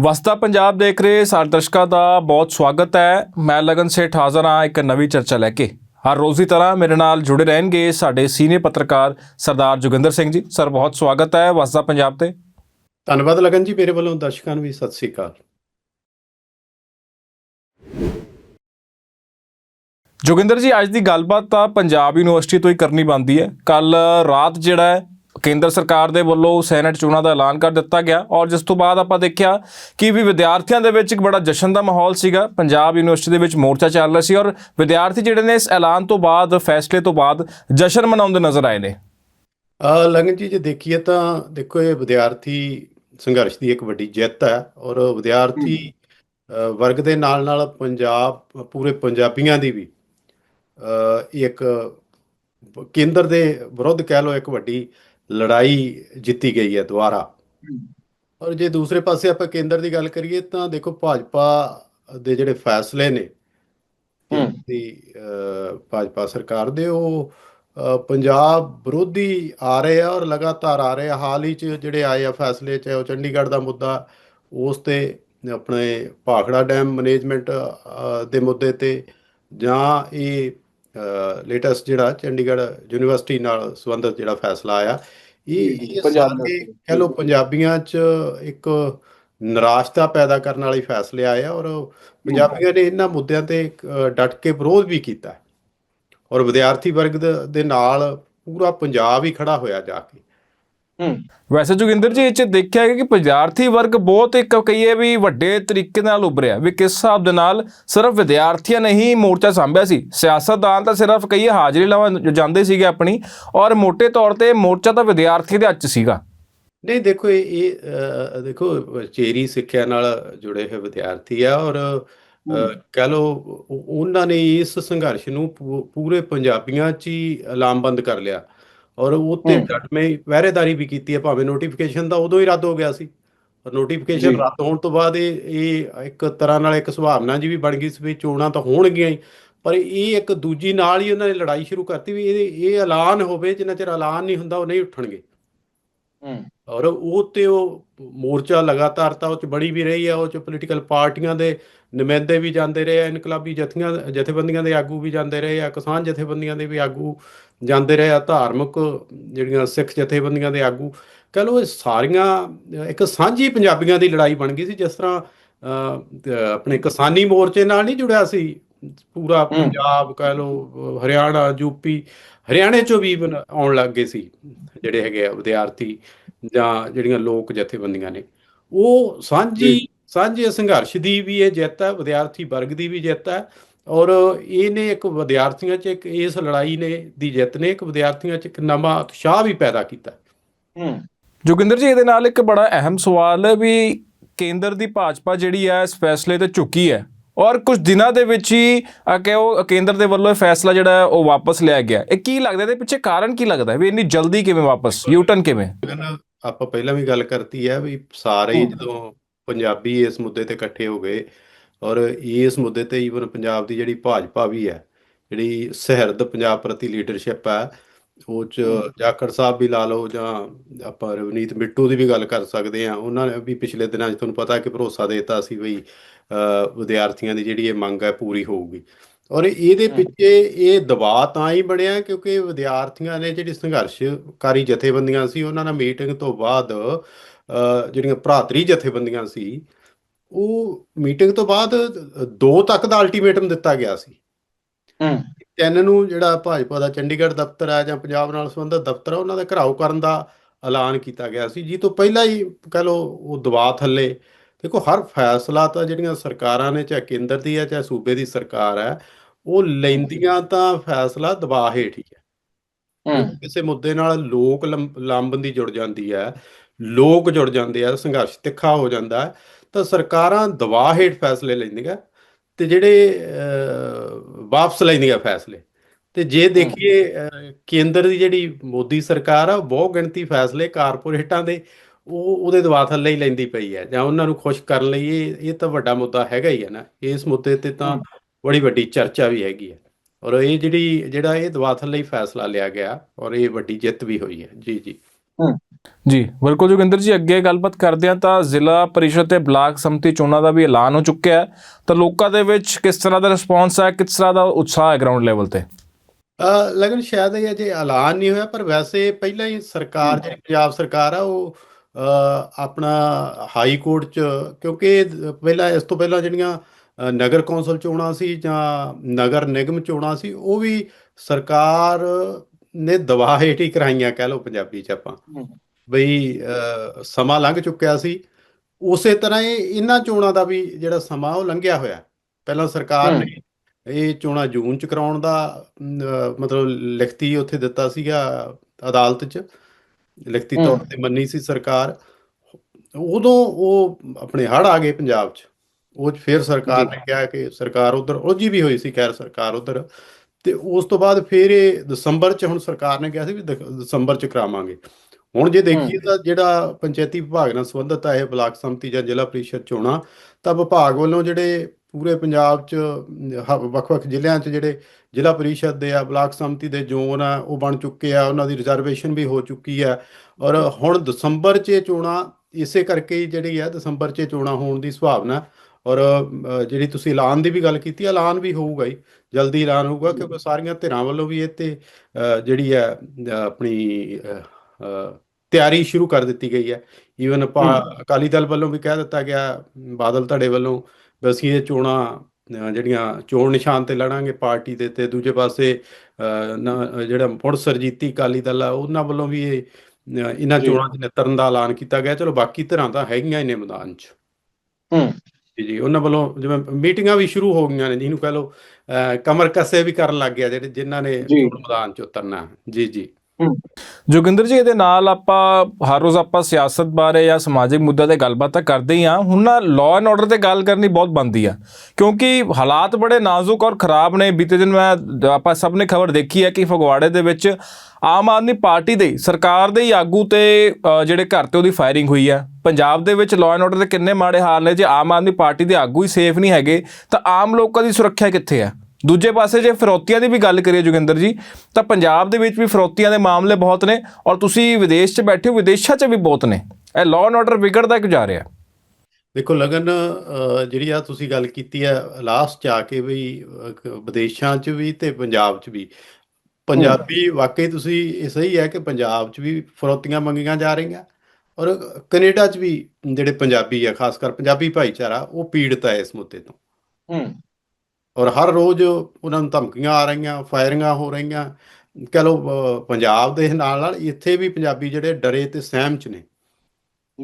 ਵਸਦਾ ਪੰਜਾਬ ਦੇਖ ਰਹੇ ਸਾਰੇ ਦਰਸ਼ਕਾਂ ਦਾ ਬਹੁਤ ਸਵਾਗਤ ਹੈ। ਮੈਂ ਲਗਨ ਸੇਠ ਹਾਜ਼ਰ ਹਾਂ ਇੱਕ ਨਵੀਂ ਚਰਚਾ ਲੈ ਕੇ। ਹਰ ਰੋਜ਼ ਦੀ ਤਰ੍ਹਾਂ ਮੇਰੇ ਨਾਲ ਜੁੜੇ ਰਹਿਣਗੇ ਸਾਡੇ ਸੀਨੀਅਰ ਪੱਤਰਕਾਰ ਸਰਦਾਰ ਜੋਗਿੰਦਰ ਸਿੰਘ ਜੀ। ਸਰ ਬਹੁਤ ਸਵਾਗਤ ਹੈ ਵਸਦਾ ਪੰਜਾਬ ਤੇ। ਧੰਨਵਾਦ ਲਗਨ ਜੀ ਮੇਰੇ ਵੱਲੋਂ। ਦਰਸ਼ਕਾਂ ਨੂੰ ਵੀ ਸਤਿ ਸ੍ਰੀ ਅਕਾਲ। ਜੋਗਿੰਦਰ ਜੀ ਅੱਜ ਦੀ ਗੱਲਬਾਤ ਤਾਂ ਪੰਜਾਬ ਯੂਨੀਵਰਸਿਟੀ ਤੋਂ ਹੀ ਕਰਨੀ ਬਣਦੀ ਹੈ। ਕੱਲ ਰਾਤ ਜਿਹੜਾ ਹੈ ਕੇਂਦਰ ਸਰਕਾਰ ਦੇ ਵੱਲੋਂ ਸੈਨੇਟ ਚੋਣਾਂ ਦਾ ਐਲਾਨ ਕਰ ਦਿੱਤਾ ਗਿਆ ਔਰ ਜਿਸ ਤੋਂ ਬਾਅਦ ਆਪਾਂ ਦੇਖਿਆ ਕਿ ਵੀ ਵਿਦਿਆਰਥੀਆਂ ਦੇ ਵਿੱਚ ਇੱਕ ਬੜਾ ਜਸ਼ਨ ਦਾ ਮਾਹੌਲ ਸੀਗਾ। ਪੰਜਾਬ ਯੂਨੀਵਰਸਿਟੀ ਦੇ ਵਿੱਚ ਮੋਰਚਾ ਚੱਲ ਰਿਹਾ ਸੀ ਔਰ ਵਿਦਿਆਰਥੀ ਜਿਹੜੇ ਨੇ ਇਸ ਐਲਾਨ ਤੋਂ ਬਾਅਦ ਫੈਸਲੇ ਤੋਂ ਬਾਅਦ ਜਸ਼ਨ ਮਨਾਉਂਦੇ ਨਜ਼ਰ ਆਏ ਨੇ। ਲਗਨ ਜੀ ਜੇ ਦੇਖੀਏ ਤਾਂ ਦੇਖੋ ਇਹ ਵਿਦਿਆਰਥੀ ਸੰਘਰਸ਼ ਦੀ ਇੱਕ ਵੱਡੀ ਜਿੱਤ ਹੈ ਔਰ ਵਿਦਿਆਰਥੀ ਵਰਗ ਦੇ ਨਾਲ ਨਾਲ ਪੰਜਾਬ ਪੂਰੇ ਪੰਜਾਬੀਆਂ ਦੀ ਵੀ ਅ, ਇੱਕ ਕੇਂਦਰ ਦੇ ਵਿਰੁੱਧ ਕਹਿ ਲਓ ਇੱਕ ਵੱਡੀ ਲੜਾਈ ਜਿੱਤੀ ਗਈ ਹੈ ਦੁਬਾਰਾ। ਔਰ ਜੇ ਦੂਸਰੇ ਪਾਸੇ ਆਪਾਂ ਕੇਂਦਰ ਦੀ ਗੱਲ ਕਰੀਏ ਤਾਂ ਦੇਖੋ ਭਾਜਪਾ ਦੇ ਜਿਹੜੇ ਫੈਸਲੇ ਨੇ। ਦੀ ਭਾਜਪਾ ਸਰਕਾਰ ਦੇ ਉਹ ਪੰਜਾਬ ਵਿਰੋਧੀ ਆ ਰਹੇ ਆ ਔਰ ਲਗਾਤਾਰ ਆ ਰਹੇ ਆ। ਹਾਲ ਹੀ ਚ ਜਿਹੜੇ ਆਏ ਆ ਫੈਸਲੇ ਚ ਉਹ ਚੰਡੀਗੜ੍ਹ ਦਾ ਮੁੱਦਾ ਉਸ ਤੇ ਆਪਣੇ ਭਾਖੜਾ ਡੈਮ ਮੈਨੇਜਮੈਂਟ ਦੇ ਮੁੱਦੇ ਤੇ ਜਾਂ ਇਹ ਲੇਟੈਸਟ ਜਿਹੜਾ ਚੰਡੀਗੜ੍ਹ ਯੂਨੀਵਰਸਿਟੀ ਨਾਲ ਸੰਬੰਧਿਤ ਜਿਹੜਾ ਫੈਸਲਾ ਆਇਆ ਇਹ ਪੰਜਾਬ ਕਹਿ ਲਓ ਪੰਜਾਬੀਆਂ 'ਚ ਇੱਕ ਨਿਰਾਸ਼ਤਾ ਪੈਦਾ ਕਰਨ ਵਾਲੇ ਫੈਸਲੇ ਆਏ ਆ ਔਰ ਪੰਜਾਬੀਆਂ ਨੇ ਇਹਨਾਂ ਮੁੱਦਿਆਂ ਤੇ ਡਟ ਕੇ ਵਿਰੋਧ ਵੀ ਕੀਤਾ। ਔਰ ਵਿਦਿਆਰਥੀ ਵਰਗ ਦੇ ਨਾਲ ਪੂਰਾ ਪੰਜਾਬ ਹੀ ਖੜਾ ਹੋਇਆ ਜਾ ਕੇ ਵੈਸੇ ਜੋਗਿੰਦਰ ਜੀ ਇਹ ਚ ਦੇਖਿਆ ਗਿਆ ਕਿ ਵਿਦਿਆਰਥੀ ਵਰਗ ਬਹੁਤ ਇੱਕ ਕਹੀਏ ਵੀ ਵੱਡੇ ਤਰੀਕੇ ਨਾਲ ਉੱਭਰਿਆ ਵੀ ਕਿਸ ਹਿਸਾਬ ਦੇ ਨਾਲ ਸਿਰਫ ਵਿਦਿਆਰਥੀਆਂ ਨੇ ਹੀ ਮੋਰਚਾ ਸੰਭਿਆ ਸੀ। ਸਿਆਸਤਦਾਨ ਤਾਂ ਸਿਰਫ ਕਹੀਏ ਹਾਜ਼ਰੀ ਲਾਉਣ ਜਾਂਦੇ ਸੀਗੇ ਆਪਣੀ ਔਰ ਮੋٹے ਤੌਰ ਤੇ ਮੋਰਚਾ ਤਾਂ ਵਿਦਿਆਰਥੀ ਦੇ 'ਚ ਸੀਗਾ। ਨਹੀਂ ਦੇਖੋ ਇਹ ਦੇਖੋ ਚੇਰੀ ਸਿੱਖਿਆ ਨਾਲ ਜੁੜੇ ਹੋਏ ਵਿਦਿਆਰਥੀ ਆ ਔਰ ਕਹਿ ਲਓ ਉਹ- ਉਹਨਾਂ ਨੇ ਇਸ ਸੰਘਰਸ਼ ਨੂੰ ਪੂਰੇ ਪੰਜਾਬੀਆਂ 'ਚ ਹੀ ਲਾਮਬੰਦ ਕਰ ਲਿਆ। ਔਰ ਉੱਤੇ ਹਮ। ਡਟਵੇਂ ਪਹਿਰੇਦਾਰੀ ਵੀ ਕੀਤੀ ਹੈ ਭਾਵੇਂ ਨੋਟੀਫਿਕੇਸ਼ਨ ਤਾਂ ਉਦੋਂ ਹੀ ਰੱਦ ਹੋ ਗਿਆ ਸੀ ਪਰ ਨੋਟੀਫਿਕੇਸ਼ਨ। ਰੱਦ ਹੋਣ ਤੋਂ ਬਾਅਦ ਇਹ ਇਹ ਇੱਕ ਤਰ੍ਹਾਂ ਨਾਲ ਇੱਕ ਸੁਭਾਵਨਾ ਜੀ ਵੀ ਬਣ ਗਈ ਸੀ ਵੀ ਚੋਣਾਂ ਤਾਂ ਹੋਣਗੀਆਂ ਹੀ ਪਰ ਇਹ ਇੱਕ ਦੂਜੀ ਨਾਲ ਹੀ ਉਹਨਾਂ ਨੇ ਲੜਾਈ ਸ਼ੁਰੂ ਕਰਤੀ ਵੀ ਇਹ ਇਹ ਐਲਾਨ ਹੋਵੇ ਜਿੰਨਾ ਚਿਰ ਐਲਾਨ ਨਹੀਂ ਹੁੰਦਾ ਉਹ ਨਹੀਂ ਉੱਠਣਗੇ ਹੂੰ ਔਰ ਉਹ ਤੇ ਉਹ ਮੋਰਚਾ ਲਗਾਤਾਰ ਤਾਂ ਉਹ ਚ ਬੜੀ ਵੀ ਰਹੀ ਆ ਉਹ ਚ ਪੋਲੀਟੀਕਲ ਪਾਰਟੀਆਂ ਦੇ ਨੁਮਾਇੰਦੇ ਵੀ ਜਾਂਦੇ ਰਹੇ ਆ ਇਨਕਲਾਬੀ ਜਥੀਆਂ ਜਥੇਬੰਦੀਆਂ ਦੇ ਆਗੂ ਵੀ ਜਾਂਦੇ ਰਹੇ ਆ ਕਿਸਾਨ ਜਥੇਬੰਦੀਆਂ ਦੇ ਵੀ ਆਗੂ ਜਾਂਦੇ ਰਹੇ ਆ ਧਾਰਮਿਕ ਜਿਹੜੀਆਂ ਸਿੱਖ ਜਥੇਬੰਦੀਆਂ ਦੇ ਆਗੂ। ਕਹ ਲਓ ਇਹ ਸਾਰੀਆਂ ਇੱਕ ਸਾਂਝੀ ਪੰਜਾਬੀਆਂ ਦੀ ਲੜਾਈ ਬਣ ਗਈ ਸੀ ਜਿਸ ਤਰ੍ਹਾਂ ਆਪਣੇ ਕਿਸਾਨੀ ਮੋਰਚੇ ਨਾਲ ਨਹੀਂ ਜੁੜਿਆ ਸੀ। ਪੂਰਾ। ਪੰਜਾਬ ਕਹ ਲਓ ਹਰਿਆਣਾ ਯੂਪੀ ਹਰਿਆਣੇ ਚੋਂ ਵੀ ਆਉਣ ਲੱਗ ਗਏ ਸੀ ਜਿਹੜੇ ਹੈਗੇ ਆ ਵਿਦਿਆਰਥੀ। ਜਾਂ ਜਿਹੜੀਆਂ ਲੋਕ ਜਥੇਬੰਦੀਆਂ ਨੇ ਉਹ ਸਾਂਝੀ ਸਾਂਝੇ ਸੰਘਰਸ਼ ਦੀ ਵੀ ਇਹ ਜਿੱਤ ਹੈ ਵਿਦਿਆਰਥੀ ਵਰਗ ਦੀ ਵੀ ਜਿੱਤ ਹੈ ਔਰ ਇਹਨੇ ਇੱਕ ਵਿਦਿਆਰਥੀਆਂ 'ਚ ਇੱਕ ਇਸ ਲੜਾਈ ਨੇ ਦੀ ਜਿੱਤ ਨੇ ਇੱਕ ਵਿਦਿਆਰਥੀਆਂ 'ਚ ਇੱਕ ਨਵਾਂ ਉਤਸ਼ਾਹ ਵੀ ਪੈਦਾ ਕੀਤਾ। ਹੂੰ। ਜੋਗਿੰਦਰ ਜੀ ਇਹਦੇ ਨਾਲ ਇੱਕ ਬੜਾ ਅਹਿਮ ਸਵਾਲ ਹੈ ਵੀ ਕੇਂਦਰ ਦੀ ਭਾਜਪਾ ਜਿਹੜੀ ਹੈ ਇਸ ਫੈਸਲੇ ਤੇ ਝੁਕੀ ਹੈ ਔਰ ਕੁਝ ਦਿਨਾਂ ਦੇ ਵਿੱਚ ਹੀ ਕਿ ਉਹ ਕੇਂਦਰ ਦੇ ਵੱਲੋਂ ਇਹ ਫੈਸਲਾ ਜਿਹੜਾ ਹੈ ਉਹ ਵਾਪਸ ਲਿਆ ਗਿਆ। ਇਹ ਕੀ ਲੱਗਦਾ ਇਹਦੇ ਪਿੱਛੇ ਕਾਰਨ ਕੀ ਲੱਗਦਾ ਹੈ ਵੀ ਇੰਨੀ ਜਲਦੀ ਕਿਵੇਂ ਵਾਪਸ? ਯੂਟਰਨ ਕਿਵੇਂ? ਆਪਾਂ ਪਹਿਲਾਂ ਵੀ ਗੱਲ ਕਰਤੀ ਹੈ ਵੀ ਸਾਰੇ ਹੀ। ਜਦੋਂ ਪੰਜਾਬੀ ਇਸ ਮੁੱਦੇ ਤੇ ਇਕੱਠੇ ਹੋ ਗਏ ਔਰ ਇਸ ਮੁੱਦੇ ਤੇ ਈਵਨ ਪੰਜਾਬ ਦੀ ਜਿਹੜੀ ਭਾਜਪਾ ਵੀ ਹੈ ਜਿਹੜੀ ਸਹਿਰਦ ਪੰਜਾਬ ਪ੍ਰਤੀ ਲੀਡਰਸ਼ਿਪ ਹੈ ਉਹ ਚ ਜਾਖੜ ਸਾਹਿਬ ਵੀ ਲਾ ਲਓ ਜਾਂ ਆਪਾਂ ਰਵਨੀਤ ਬਿੱਟੂ ਦੀ ਵੀ ਗੱਲ ਕਰ ਸਕਦੇ ਆ ਉਹਨਾਂ ਨੇ ਵੀ ਪਿਛਲੇ ਦਿਨਾਂ 'ਚ ਤੁਹਾਨੂੰ ਪਤਾ ਕਿ ਭਰੋਸਾ ਦੇਤਾ ਸੀ ਵੀ ਵਿਦਿਆਰਥੀਆਂ ਦੀ ਜਿਹੜੀ ਇਹ ਮੰਗ ਹੈ ਪੂਰੀ ਹੋਊਗੀ ਔਰ ਇਹਦੇ। ਪਿੱਛੇ ਇਹ ਦਬਾਅ ਤਾਂ ਹੀ ਬਣਿਆ ਕਿਉਂਕਿ ਵਿਦਿਆਰਥੀਆਂ ਨੇ ਜਿਹੜੀ ਸੰਘਰਸ਼ਕਾਰੀ ਜਥੇਬੰਦੀਆਂ ਸੀ ਉਹਨਾਂ ਨਾਲ ਮੀਟਿੰਗ ਤੋਂ ਬਾਅਦ ਜਿਹੜੀਆਂ ਭਰਾਤਰੀ ਜਥੇਬੰਦੀਆਂ ਸੀ ਉਹ ਮੀਟਿੰਗ ਤੋਂ ਬਾਅਦ ਦੋ ਤੱਕ ਦਾ ਅਲਟੀਮੇਟਮ ਦਿੱਤਾ ਗਿਆ ਸੀ। ਹੂੰ। ਤਿੰਨ ਨੂੰ ਜਿਹੜਾ ਭਾਜਪਾ ਦਾ ਚੰਡੀਗੜ੍ਹ ਦਫ਼ਤਰ ਹੈ ਜਾਂ ਪੰਜਾਬ ਨਾਲ ਸੰਬੰਧਿਤ ਦਫ਼ਤਰ ਹੈ ਉਹਨਾਂ ਦਾ ਘਰਾਓ ਕਰਨ ਦਾ ਐਲਾਨ ਕੀਤਾ ਗਿਆ ਸੀ। ਜੀ ਤੋਂ ਪਹਿਲਾਂ ਹੀ ਕਹ ਲਓ ਉਹ ਦਬਾਅ ਥੱਲੇ ਦੇਖੋ ਹਰ ਫੈਸਲਾ ਤਾਂ ਜਿਹੜੀਆਂ ਸਰਕਾਰਾਂ ਨੇ ਚਾਹੇ ਕੇਂਦਰ ਦੀ ਹੈ ਚਾਹੇ ਸੂਬੇ ਦੀ ਸਰਕਾਰ ਹੈ ਉਹ ਲੈਂਦੀਆਂ ਤਾਂ ਫੈਸਲਾ ਦਬਾਅ ਹੇਠ ਹੀ ਹੈ। ਕਿਸੇ ਮੁੱਦੇ ਨਾਲ ਲੋਕ ਲੰਬ- ਲਾਮਬੰਦੀ ਜੁੜ ਜਾਂਦੀ ਹੈ ਲੋਕ ਜੁੜ ਜਾਂਦੇ ਆ ਸੰਘਰਸ਼ ਤਿੱਖਾ ਹੋ ਜਾਂਦਾ ਹੈ ਤਾਂ ਸਰਕਾਰਾਂ ਦਬਾਅ ਹੇਠ ਫੈਸਲੇ ਲੈਂਦੀਆਂ ਤੇ ਜਿਹੜੇ ਵਾਪਸ ਲੈਂਦੀਆਂ ਫੈਸਲੇ। ਤੇ ਜੇ ਦੇਖੀਏ ਕੇਂਦਰ ਦੀ ਜਿਹੜੀ ਮੋਦੀ ਸਰਕਾਰ ਆ ਉਹ ਬਹੁ ਗਿਣਤੀ ਫੈਸਲੇ ਕਾਰਪੋਰੇਟਾਂ ਦੇ ਉਹ ਉਹਦੇ ਦਬਾਅ ਥੱਲੇ ਹੀ ਲੈਂਦੀ ਪਈ ਹੈ ਜਾਂ ਉਹਨਾਂ ਨੂੰ ਖੁਸ਼ ਕਰਨ ਲਈ ਇਹ ਇਹ ਤਾਂ ਵੱਡਾ ਮੁੱਦਾ ਹੈਗਾ ਹੀ ਹੈ ਨਾ। ਇਸ ਮੁੱਦੇ ਤੇ ਤਾਂ। ਬੜੀ ਵੱਡੀ ਚਰਚਾ ਵੀ ਹੈਗੀ ਹੈ। ਔਰ ਇਹ ਜਿਹੜੀ ਜਿਹੜਾ ਇਹ ਦਬਾਅ ਥੱਲੇ ਹੀ ਫੈਸਲਾ ਲਿਆ ਗਿਆ ਔਰ ਇਹ ਵੱਡੀ ਜਿੱਤ ਵੀ ਹੋਈ ਹੈ। ਜੀ ਜੀ। ਜੀ ਬਿਲਕੁਲ ਜੋਗਿੰਦਰ ਜੀ ਅੱਗੇ ਗੱਲਬਾਤ ਕਰਦੇ ਹਾਂ ਤਾਂ ਜ਼ਿਲ੍ਹਾ ਪਰਿਸ਼ਦ ਤੇ ਬਲਾਕ ਸੰਮਤੀ ਚੋਣਾਂ ਦਾ ਵੀ ਐਲਾਨ ਹੋ ਚੁੱਕਿਆ ਹੈ। ਤਾਂ ਲੋਕਾਂ ਦੇ ਵਿੱਚ ਕਿਸ ਤਰ੍ਹਾਂ ਦਾ ਰਿਸਪੌਂਸ ਹੈ ਕਿਸ ਤਰ੍ਹਾਂ ਦਾ ਉਤਸ਼ਾਹ ਹੈ ਗਰਾਊਂਡ ਲੈਵਲ ਤੇ? ਅ, ਲੇਕਿਨ ਸ਼ਾਇਦ ਇਹ ਅਜੇ ਐਲਾਨ ਨਹੀਂ ਹੋਇਆ ਪਰ ਵੈਸੇ ਪਹਿਲਾਂ ਹੀ ਸਰਕਾਰ ਜਿਹੜੀ ਪੰਜਾਬ ਸਰਕਾਰ ਆ ਉਹ ਆਪਣਾ ਹਾਈ ਕੋਰਟ ਚ ਕਿਉਂਕਿ ਪਹਿਲਾਂ ਇਸ ਤੋਂ ਪਹਿਲਾਂ ਜਿਹੜੀਆਂ ਨਗਰ ਕੌਂਸਲ ਚੋਣਾਂ ਸੀ ਜਾਂ ਨਗਰ ਨਿਗਮ ਚੋਣਾਂ ਸੀ ਉਹ ਵੀ ਸਰਕਾਰ ਨੇ ਦਬਾਅ ਹੇਠ ਹੀ ਕਰਾਈਆਂ ਕਹਿ ਲਓ ਪੰਜਾਬੀ ਚ ਆਪਾਂ। ਬਈ ਸਮਾਂ ਲੰਘ ਚੁੱਕਿਆ ਸੀ ਉਸੇ ਤਰ੍ਹਾਂ ਇਹ ਇਹਨਾਂ ਚੋਣਾਂ ਦਾ ਵੀ ਜਿਹੜਾ ਸਮਾਂ ਉਹ ਲੰਘਿਆ ਹੋਇਆ ਪਹਿਲਾਂ ਸਰਕਾਰ। ਨੇ ਇਹ ਚੋਣਾਂ ਜੂਨ ਚ ਕਰਾਉਣ ਦਾ ਮਤਲਬ ਲਿਖਤੀ ਉੱਥੇ ਦਿੱਤਾ ਸੀਗਾ ਅਦਾਲਤ ਚ ਲਿਖਤੀ। ਤੌਰ ਤੇ ਮੰਨੀ ਸੀ ਸਰਕਾਰ। ਉਦੋਂ ਉਹ ਆਪਣੇ ਹੜ ਆ ਗਏ ਪੰਜਾਬ ਚ। ਉਹ ਫਿਰ ਸਰਕਾਰ। ਨੇ ਕਿਹਾ ਕਿ ਸਰਕਾਰ ਉਧਰ ਉਲਝੀ ਵੀ ਹੋਈ ਸੀ ਖੈਰ ਸਰਕਾਰ ਉਧਰ। ਤੇ ਉਸ ਤੋਂ ਬਾਅਦ ਫਿਰ ਇਹ ਦਸੰਬਰ ਚ ਹੁਣ ਸਰਕਾਰ ਨੇ ਕਿਹਾ ਸੀ ਵੀ ਦਸੰਬਰ ਚ ਕਰਾਵਾਂਗੇ। ਹੁਣ ਜੇ ਦੇਖੀਏ ਤਾਂ ਜਿਹੜਾ ਪੰਚਾਇਤੀ ਵਿਭਾਗ ਨਾਲ ਸੰਬੰਧਿਤ ਹੈ ਇਹ ਬਲਾਕ ਸੰਮਤੀ ਜਾਂ ਜ਼ਿਲ੍ਹਾ ਪ੍ਰੀਸ਼ਦ ਚੋਣਾਂ ਤਾਂ ਵਿਭਾਗ ਵੱਲੋਂ ਜਿਹੜੇ ਪੂਰੇ ਪੰਜਾਬ 'ਚ ਵੱਖ-ਵੱਖ ਜ਼ਿਲ੍ਹਿਆਂ 'ਚ ਜਿਹੜੇ ਜ਼ਿਲ੍ਹਾ ਪ੍ਰੀਸ਼ਦ ਦੇ ਆ ਬਲਾਕ ਸੰਮਤੀ ਦੇ ਜ਼ੋਨ ਆ ਉਹ ਬਣ ਚੁੱਕੇ ਆ ਉਹਨਾਂ ਦੀ ਰਿਜ਼ਰਵੇਸ਼ਨ ਵੀ ਹੋ ਚੁੱਕੀ ਆ। ਔਰ ਹੁਣ ਦਸੰਬਰ 'ਚ ਚੋਣਾਂ ਇਸੇ ਕਰਕੇ ਹੀ ਜਿਹੜੀ ਆ ਦਸੰਬਰ 'ਚ ਚੋਣਾਂ ਹੋਣ ਦੀ ਸੰਭਾਵਨਾ। ਔਰ ਜਿਹੜੀ ਤੁਸੀਂ ਐਲਾਨ ਦੀ ਵੀ ਗੱਲ ਕੀਤੀ ਐਲਾਨ ਵੀ ਹੋਊਗਾ ਹੀ। ਜਲਦੀ ਐਲਾਨ ਹੋਊਗਾ ਕਿਉਂਕਿ ਸਾਰੀਆਂ ਧਿਰਾਂ ਵੱਲੋਂ ਵੀ ਇਹ ਤੇ ਜਿਹੜੀ ਅ, ਆਪਣੀ ਤਿਆਰੀ ਸ਼ੁਰੂ ਕਰ ਦਿੱਤੀ ਗਈ ਹੈ। ਈਵਨ ਅਕਾਲੀ ਦਲ ਵੱਲੋਂ ਵੀ ਕਹਿ ਦਿੱਤਾ ਗਿਆ ਬਾਦਲ ਧੜੇ ਵੱਲੋਂ ਅਸੀਂ ਇਹ ਚੋਣਾਂ ਜਿਹੜੀਆਂ ਚੋਣ ਨਿਸ਼ਾਨ ਤੇ ਲੜਾਂਗੇ ਪਾਰਟੀ ਦੇ ਤੇ ਦੂਜੇ ਪਾਸੇ ਜਿਹੜਾ ਮੁੜ ਸਰਜੀਤੀ ਅਕਾਲੀ ਦਲ ਆ ਉਹਨਾਂ ਵੱਲੋਂ ਵੀ ਇਹ ਇਹਨਾਂ। ਚੋਣਾਂ 'ਚ ਨਿਤਰਨ ਦਾ ਐਲਾਨ ਕੀਤਾ ਗਿਆ। ਚਲੋ ਬਾਕੀ ਧਿਰਾਂ ਤਾਂ ਹੈਗੀਆਂ ਹੀ ਨੇ ਮੈਦਾਨ 'ਚ। ਹੂੰ। ਜੀ ਉਹਨਾਂ ਵੱਲੋਂ ਜਿਵੇਂ ਮੀਟਿੰਗਾਂ ਵੀ ਸ਼ੁਰੂ ਹੋ ਗਈਆਂ ਨੇ ਜਿਹਨੂੰ ਕਹ ਅ, ਕਮਰ ਕੱਸੇ ਵੀ ਕਰਨ ਲੱਗ ਗਿਆ ਜਿਹੜੇ ਜਿਨ੍ਹਾਂ ਨੇ ਮੈਦਾਨ 'ਚ ਉਤਰਨਾ। ਜੀ ਜੀ। ਜੋਗਿੰਦਰ ਜੀ, ਇਹਦੇ ਨਾਲ ਆਪਾਂ ਹਰ ਰੋਜ਼ ਆਪਾਂ ਸਿਆਸਤ ਬਾਰੇ ਜਾਂ ਸਮਾਜਿਕ ਮੁੱਦਿਆਂ ਤੇ ਗੱਲਬਾਤ ਤਾਂ ਕਰਦੇ ਹੀ ਆ ਹੁਣ ਨਾ ਲਾਅ ਐਂਡ ਆਰਡਰ ਤੇ ਗੱਲ ਕਰਨੀ ਬਹੁਤ ਬਣਦੀ ਆ। ਕਿਉਂਕਿ ਹਾਲਾਤ ਬੜੇ ਨਾਜ਼ੁਕ ਔਰ ਖਰਾਬ ਨੇ। ਬੀਤੇ ਦਿਨ ਮੈਂ ਆਪਾਂ ਸਭ ਨੇ ਖਬਰ ਦੇਖੀ ਹੈ ਕਿ ਫਗਵਾੜੇ ਦੇ ਵਿੱਚ ਆਮ ਆਦਮੀ ਪਾਰਟੀ ਦੇ, ਸਰਕਾਰ ਦੇ ਹੀ ਆਗੂ ਤੇ ਜਿਹੜੇ ਘਰ ਤੇ ਉਹਦੀ ਫਾਇਰਿੰਗ ਹੋਈ ਹੈ ਪੰਜਾਬ ਦੇ ਵਿੱਚ ਲਾਅ ਐਂਡ ਆਰਡਰ ਦੇ ਕਿੰਨੇ ਮਾੜੇ ਹਾਲ ਨੇ। ਜੇ ਆਮ ਆਦਮੀ ਪਾਰਟੀ ਦੇ ਆਗੂ ਹੀ ਸੇਫ ਨਹੀਂ ਹੈਗੇ, ਤਾਂ ਆਮ ਲੋਕਾਂ ਦੀ ਸੁਰੱਖਿਆ ਕਿੱਥੇ ਹੈ ਦੂਜੇ ਪਾਸੇ ਜੇ ਫਿਰੌਤੀਆਂ ਦੀ ਵੀ ਗੱਲ ਕਰੀਏ ਜੋਗਿੰਦਰ ਜੀ ਤਾਂ ਪੰਜਾਬ ਦੇ ਵਿੱਚ ਵੀ ਫਿਰੌਤੀਆਂ ਦੇ ਮਾਮਲੇ ਬਹੁਤ ਨੇ ਔਰ ਤੁਸੀਂ ਵਿਦੇਸ਼ 'ਚ ਬੈਠੇ ਹੋ ਵਿਦੇਸ਼ਾਂ 'ਚ ਵੀ ਬਹੁਤ ਨੇ। ਇਹ ਲਾਅ ਐਂਡ ਆਰਡਰ ਵਿਗੜਦਾ ਕਿਉਂ ਜਾ ਰਿਹਾ? ਦੇਖੋ ਲਗਨ ਜਿਹੜੀ ਆ ਤੁਸੀਂ ਗੱਲ ਕੀਤੀ ਹੈ ਲਾਸਟ 'ਚ ਆ ਕੇ ਵੀ ਵਿਦੇਸ਼ਾਂ 'ਚ ਵੀ ਤੇ ਪੰਜਾਬ 'ਚ ਵੀ। ਪੰਜਾਬੀ ਵਾਕਈ ਤੁਸੀਂ ਇਹ ਸਹੀ ਹੈ ਕਿ ਪੰਜਾਬ 'ਚ ਵੀ ਫਰੋਤੀਆਂ ਮੰਗੀਆਂ ਜਾ ਰਹੀਆਂ ਔਰ ਕੈਨੇਡਾ 'ਚ ਵੀ ਜਿਹੜੇ ਪੰਜਾਬੀ ਆ ਖਾਸ ਕਰ ਪੰਜਾਬੀ ਭਾਈਚਾਰਾ ਉਹ ਪੀੜਤ ਹੈ ਇਸ ਮੁੱਦੇ ਤੋਂ। ਹੂੰ। ਔਰ ਹਰ ਰੋਜ਼ ਉਹਨਾਂ ਨੂੰ ਧਮਕੀਆਂ ਆ ਰਹੀਆਂ ਫਾਇਰਿੰਗਾਂ ਹੋ ਰਹੀਆਂ। ਕਹ ਅ, ਪੰਜਾਬ ਦੇ ਨਾਲ ਨਾਲ ਇੱਥੇ ਵੀ ਪੰਜਾਬੀ ਜਿਹੜੇ ਡਰੇ ਤੇ ਸਹਿਮ 'ਚ ਨੇ।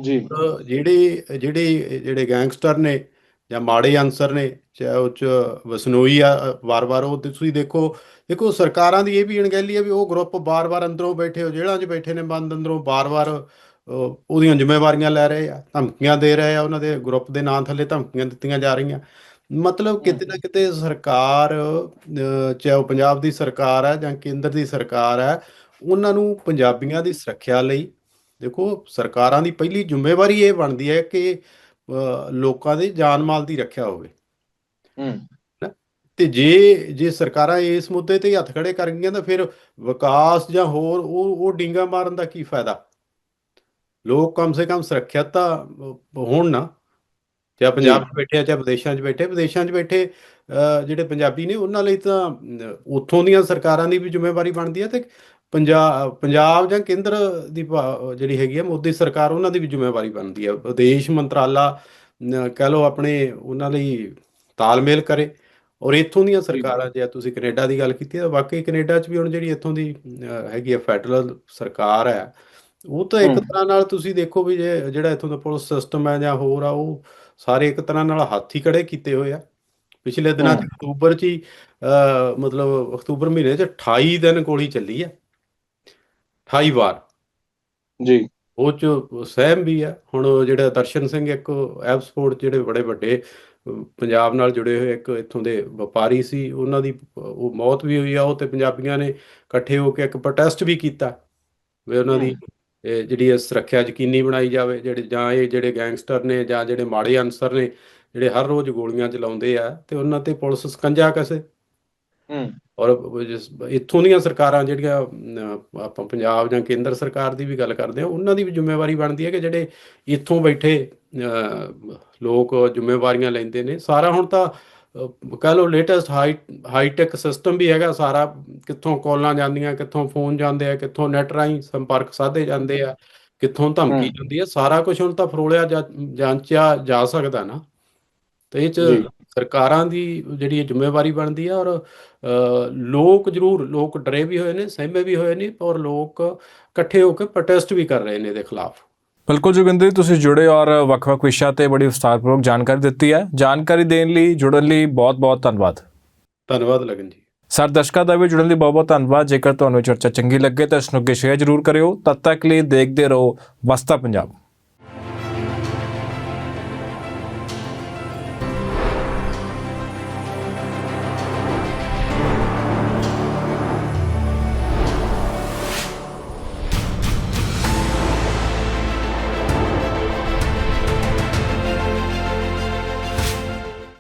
ਜੀ। ਜਿਹੜੇ ਜਿਹੜੇ ਜਿਹੜੇ ਗੈਂਗਸਟਰ ਨੇ ਜਾਂ ਮਾੜੇ ਅਨਸਰ ਨੇ ਚਾਹੇ ਉਹ ਚ ਵਸਨੋਈ ਆ ਵਾਰ-ਵਾਰ ਉਹ ਤੁਸੀਂ ਦੇਖੋ ਦੇਖੋ ਸਰਕਾਰਾਂ ਦੀ ਇਹ ਵੀ ਅਣਗਹਿਲੀ ਹੈ ਵੀ ਉਹ ਗਰੁੱਪ ਬਾਰ-ਬਾਰ ਅੰਦਰੋਂ ਬੈਠੇ ਹੋ ਜੇਲ੍ਹਾਂ 'ਚ ਬੈਠੇ ਨੇ ਬੰਦ ਅੰਦਰੋਂ ਬਾਰ-ਬਾਰ ਅਹ, ਉਹਦੀਆਂ ਜ਼ਿੰਮੇਵਾਰੀਆਂ ਲੈ ਰਹੇ ਆ ਧਮਕੀਆਂ ਦੇ ਰਹੇ ਆ ਉਹਨਾਂ ਦੇ ਗਰੁੱਪ ਦੇ ਨਾਂ ਥੱਲੇ ਧਮਕੀਆਂ ਦਿੱਤੀਆਂ ਜਾ ਰਹੀਆਂ। ਮਤਲਬ ਕਿਤੇ ਨਾ ਕਿਤੇ ਸਰਕਾਰ ਚਾਹੇ ਉਹ ਪੰਜਾਬ ਦੀ ਸਰਕਾਰ ਹੈ ਜਾਂ ਕੇਂਦਰ ਦੀ ਸਰਕਾਰ ਹੈ ਉਹਨਾਂ ਨੂੰ ਪੰਜਾਬੀਆਂ ਦੀ ਸੁਰੱਖਿਆ ਲਈ ਦੇਖੋ ਸਰਕਾਰਾਂ ਦੀ ਪਹਿਲੀ ਜ਼ਿੰਮੇਵਾਰੀ ਇਹ ਬਣਦੀ ਹੈ ਕਿ ਲੋਕਾਂ ਦੇ ਜਾਨ ਮਾਲ ਦੀ ਰੱਖਿਆ ਹੋਵੇ। ਹੂੰ। ਤੇ ਜੇ ਜੇ ਸਰਕਾਰਾਂ ਇਸ ਮੁੱਦੇ ਤੇ ਹੱਥ ਖੜੇ ਕਰ ਗਈਆਂ ਤਾਂ ਫਿਰ ਵਿਕਾਸ ਜਾਂ ਹੋਰ ਉਹ ਉਹ ਡਿੰਗਾ ਮਾਰਨ ਦਾ ਕੀ ਫਾਇਦਾ? ਲੋਕ ਕਮ ਸੇ ਕਮ ਸੁਰੱਖਿਅਤ ਤਾਂ ਹੋਣ ਨਾ। ਚਾਹੇ ਪੰਜਾਬ 'ਚ ਬੈਠੇ ਆ ਚਾਹੇ ਵਿਦੇਸ਼ਾਂ 'ਚ ਬੈਠੇ ਵਿਦੇਸ਼ਾਂ 'ਚ ਬੈਠੇ ਜਿਹੜੇ ਪੰਜਾਬੀ ਨੇ ਉਹਨਾਂ ਲਈ ਤਾਂ ਉੱਥੋਂ ਦੀਆਂ ਸਰਕਾਰਾਂ ਦੀ ਵੀ ਜ਼ਿੰਮੇਵਾਰੀ ਬਣਦੀ ਹੈ ਤੇ ਪੰਜਾਬ ਪੰਜਾਬ ਜਾਂ ਕੇਂਦਰ ਦੀ ਜਿਹੜੀ ਹੈਗੀ ਆ ਮੋਦੀ ਸਰਕਾਰ ਉਹਨਾਂ ਦੀ ਵੀ ਜ਼ਿੰਮੇਵਾਰੀ ਬਣਦੀ ਹੈ ਵਿਦੇਸ਼ ਮੰਤਰਾਲਾ ਕਹਿ ਲਓ ਆਪਣੇ ਉਹਨਾਂ ਲਈ ਤਾਲਮੇਲ ਕਰੇ। ਔਰ ਇੱਥੋਂ ਦੀਆਂ ਸਰਕਾਰਾਂ ਜੇ ਤੁਸੀਂ ਕੈਨੇਡਾ ਦੀ ਗੱਲ ਕੀਤੀ ਤਾਂ ਵਾਕਈ ਕੈਨੇਡਾ 'ਚ ਵੀ ਹੁਣ ਜਿਹੜੀ ਇੱਥੋਂ ਦੀ ਹੈਗੀ ਆ ਫੈਡਰਲ ਸਰਕਾਰ ਹੈ ਉਹ ਤਾਂ ਇੱਕ। ਤਰ੍ਹਾਂ ਨਾਲ ਤੁਸੀਂ ਦੇਖੋ ਵੀ ਜੇ ਜਿਹੜਾ ਇੱਥੋਂ ਦਾ ਪੁਲਿਸ ਸਿਸਟਮ ਹੈ ਜਾਂ ਹੋਰ ਆ ਉਹ ਸਾਰੇ ਇੱਕ ਤਰ੍ਹਾਂ ਨਾਲ ਹੱਥ ਹੀ ਖੜੇ ਕੀਤੇ ਹੋਏ ਆ। ਪਿਛਲੇ ਦਿਨਾਂ 'ਚ। ਅਕਤੂਬਰ 'ਚ ਹੀ ਮਤਲਬ ਅਕਤੂਬਰ ਮਹੀਨੇ 'ਚ 28 ਦਿਨ ਗੋਲੀ ਚੱਲੀ ਆ। 28 ਵਾਰ। ਜੀ। ਉਹ ਚ ਸਹਿਮ ਵੀ ਆ। ਹੁਣ ਜਿਹੜਾ ਦਰਸ਼ਨ ਸਿੰਘ ਇੱਕ ਐਪਸਪੋਰਟ ਜਿਹੜੇ ਬੜੇ ਵੱਡੇ ਪੰਜਾਬ ਨਾਲ ਜੁੜੇ ਹੋਏ ਇੱਕ ਇੱਥੋਂ ਦੇ ਵਪਾਰੀ ਸੀ ਉਹਨਾਂ ਦੀ ਉਹ ਮੌਤ ਵੀ ਹੋਈ ਆ। ਉਹ ਤੇ ਪੰਜਾਬੀਆਂ ਨੇ ਇਕੱਠੇ ਹੋ ਕੇ ਇੱਕ ਪ੍ਰੋਟੈਸਟ ਵੀ ਕੀਤਾ। ਵੀ ਉਹਨਾਂ ਦੀ ਜਿਹੜੀ ਇਹ ਸੁਰੱਖਿਆ ਯਕੀਨੀ ਬਣਾਈ ਜਾਵੇ ਜਿਹੜੇ ਜਾਂ ਇਹ ਜਿਹੜੇ ਗੈਂਗਸਟਰ ਨੇ ਜਾਂ ਜਿਹੜੇ ਮਾੜੇ ਅਨਸਰ ਨੇ ਜਿਹੜੇ ਹਰ ਰੋਜ਼ ਗੋਲੀਆਂ ਚਲਾਉਂਦੇ ਆ ਤੇ ਉਹਨਾਂ ਤੇ ਪੁਲਿਸ ਸਕੰਜਾ ਕਸੇ। ਹੂੰ। ਔਰ ਇੱਥੋਂ ਦੀਆਂ ਸਰਕਾਰਾਂ ਜਿਹੜੀਆਂ ਆਪਾਂ ਪੰਜਾਬ ਜਾਂ ਕੇਂਦਰ ਸਰਕਾਰ ਦੀ ਵੀ ਗੱਲ ਕਰਦੇ ਹਾਂ ਉਹਨਾਂ ਦੀ ਵੀ ਜ਼ਿੰਮੇਵਾਰੀ ਬਣਦੀ ਹੈ ਕਿ ਜਿਹੜੇ ਇੱਥੋਂ ਬੈਠੇ ਲੋਕ ਜ਼ਿੰਮੇਵਾਰੀਆਂ ਲੈਂਦੇ ਨੇ ਸਾਰਾ ਹੁਣ ਤਾਂ ਕਹਿ ਲਓ ਲੇਟੈਸਟ ਹਾਈ ਹਾਈਟੈਕ ਸਿਸਟਮ ਵੀ ਹੈਗਾ ਸਾਰਾ ਕਿੱਥੋਂ ਕਾਲਾਂ ਜਾਂਦੀਆਂ ਕਿੱਥੋਂ ਫੋਨ ਜਾਂਦੇ ਆ ਕਿੱਥੋਂ ਨੈਟ ਰਾਹੀਂ ਸੰਪਰਕ ਸਾਧੇ ਜਾਂਦੇ ਆ ਕਿੱਥੋਂ ਧਮਕੀ। ਜਾਂਦੀ ਹੈ ਸਾਰਾ ਕੁਝ ਹੁਣ ਤਾਂ ਫਰੋਲਿਆ ਜਾਂਚਿਆ ਜਾ ਸਕਦਾ ਨਾ ਤੇ ਇਹ ਚ। ਸਰਕਾਰਾਂ ਦੀ ਜਿਹੜੀ ਇਹ ਜ਼ਿੰਮੇਵਾਰੀ ਬਣਦੀ ਹੈ ਔਰ ਲੋਕ ਜ਼ਰੂਰ ਲੋਕ ਡਰੇ ਵੀ ਹੋਏ ਨੇ ਸਹਿਮੇ ਵੀ ਹੋਏ ਨੇ ਔਰ ਲੋਕ ਇਕੱਠੇ ਹੋ ਕੇ ਪ੍ਰੋਟੈਸਟ ਵੀ ਕਰ ਰਹੇ ਨੇ ਇਹਦੇ ਖਿਲਾਫ ਬਿਲਕੁਲ ਜੋਗਿੰਦਰ ਜੀ ਤੁਸੀਂ ਜੁੜੇ ਔਰ ਵੱਖ-ਵੱਖ ਵਿਸ਼ਿਆਂ ਤੇ ਬੜੀ ਵਿਸਤਾਰਪੂਰਵਕ ਜਾਣਕਾਰੀ ਦਿੱਤੀ ਹੈ। ਜਾਣਕਾਰੀ ਦੇਣ ਲਈ ਜੁੜਨ ਲਈ ਬਹੁਤ-ਬਹੁਤ ਧੰਨਵਾਦ। ਧੰਨਵਾਦ ਲਗਨ ਜੀ। ਸਰ ਦਰਸ਼ਕਾਂ ਦਾ ਵੀ ਜੁੜਨ ਲਈ ਬਹੁਤ-ਬਹੁਤ ਧੰਨਵਾਦ। ਜੇਕਰ ਤੁਹਾਨੂੰ ਚਰਚਾ ਚੰਗੀ ਲੱਗੇ ਤਾਂ ਇਸ ਨੂੰ ਅੱਗੇ ਸ਼ੇਅਰ ਜ਼ਰੂਰ ਕਰਿਓ। ਤਦ ਤੱਕ ਲਈ ਦੇਖਦੇ ਰਹੋ ਵਸਤਾ ਪੰਜਾਬ।